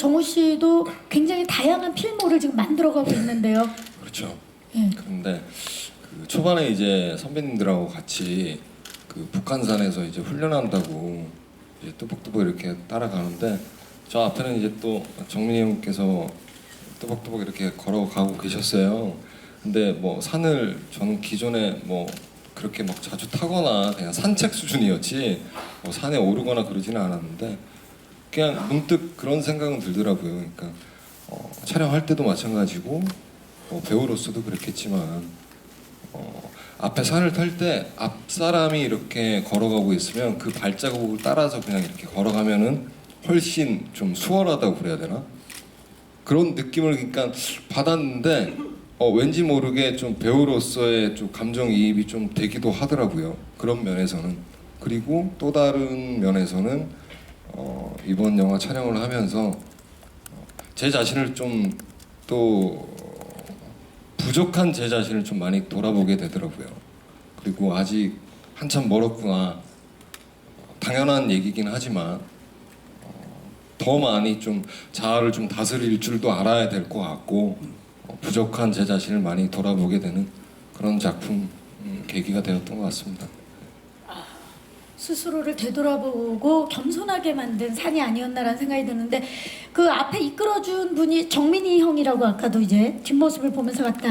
정우 씨도 굉장히 다양한 필모를 지금 만들어가고 있는데요. 그렇죠. 예. 그런데 그 초반에 이제 선배님들하고 같이 그 북한산에서 이제 훈련한다고 이제 뚜벅뚜벅 이렇게 따라가는데 저 앞에는 이제 또 정민이 형께서 뚜벅뚜벅 이렇게 걸어가고 계셨어요. 근데 뭐 산을 저는 기존에 뭐 그렇게 막 자주 타거나 그냥 산책 수준이었지 뭐 산에 오르거나 그러지는 않았는데 그냥 문득 그런 생각은 들더라고요. 그러니까 어, 촬영할 때도 마찬가지고 어, 배우로서도 그렇겠지만 어, 앞에 산을 탈 때 앞 사람이 이렇게 걸어가고 있으면 그 발자국을 따라서 그냥 이렇게 걸어가면은 훨씬 좀 수월하다고 그래야 되나? 그런 느낌을 그러니까 받았는데 어, 왠지 모르게 좀 배우로서의 좀 감정이입이 좀 되기도 하더라고요. 그런 면에서는. 그리고 또 다른 면에서는 어, 이번 영화 촬영을 하면서 어, 제 자신을 좀 또 부족한 제 자신을 좀 많이 돌아보게 되더라고요. 그리고 아직 한참 멀었구나. 어, 당연한 얘기긴 하지만 어, 더 많이 좀 자아를 좀 다스릴 줄도 알아야 될 것 같고 어, 부족한 제 자신을 많이 돌아보게 되는 그런 작품 음, 계기가 되었던 것 같습니다. 스스로를 되돌아보고 겸손하게 만든 산이 아니었나라는 생각이 드는데 그 앞에 이끌어준 분이 정민이 형이라고 아까도 이제 뒷모습을 보면서 같다